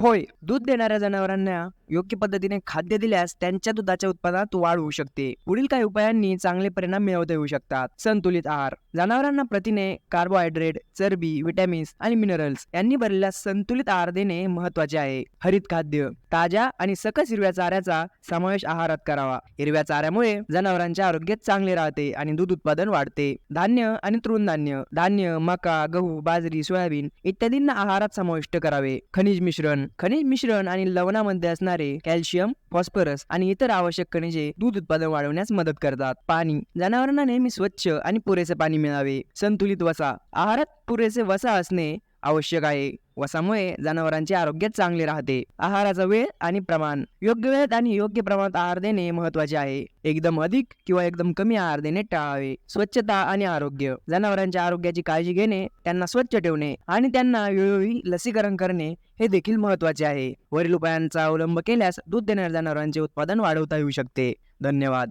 होय दूध देणाऱ्या जनावरांना योग्य पद्धतीने खाद्य दिल्यास त्यांच्या दुधाच्या उत्पादनात वाढ होऊ शकते. पुढील काही उपायांनी चांगले परिणाम मिळवता येऊ शकतात. संतुलित आहार. जनावरांना प्रथिने कार्बोहायड्रेट चरबी विटॅमिन्स आणि मिनरल्स यांनी भरलेला संतुलित आहार देणे महत्त्वाचे आहे. हरित खाद्य ताज्या आणि सकस हिरव्या चाऱ्याचा समावेश आहारात करावा. हिरव्या चाऱ्यामुळे जनावरांचे आरोग्य चांगले राहते आणि दूध उत्पादन वाढते. धान्य आणि तृणधान्य धान्य मका गहू बाजरी सोयाबीन इत्यादींना आहारात समाविष्ट करावे. खनिज मिश्रण खनिज मिश्रण आणि लवणामध्ये असणारे कॅल्शियम फॉस्फरस आणि इतर आवश्यक खनिजे दूध उत्पादन वाढवण्यास मदत करतात. पाणी. जनावरांना नेहमी स्वच्छ आणि पुरेसे पाणी मिळावे. संतुलित वसा. आहारात पुरेसे वसा असणे आवश्यक आहे. वसामुळे जनावरांचे आरोग्य चांगले राहते. आहाराचा वेळ आणि प्रमाण. योग्य वेळेत आणि योग्य प्रमाणात आहार देणे महत्त्वाचे आहे. एकदम अधिक किंवा एकदम कमी आहार देणे टाळावे. स्वच्छता आणि आरोग्य. जनावरांच्या आरोग्याची काळजी घेणे त्यांना स्वच्छ ठेवणे आणि त्यांना वेळोवेळी लसीकरण करणे हे देखील महत्त्वाचे आहे. वरील उपायांचा अवलंब केल्यास दूध देणाऱ्या जनावरांचे उत्पादन वाढवता येऊ शकते. धन्यवाद.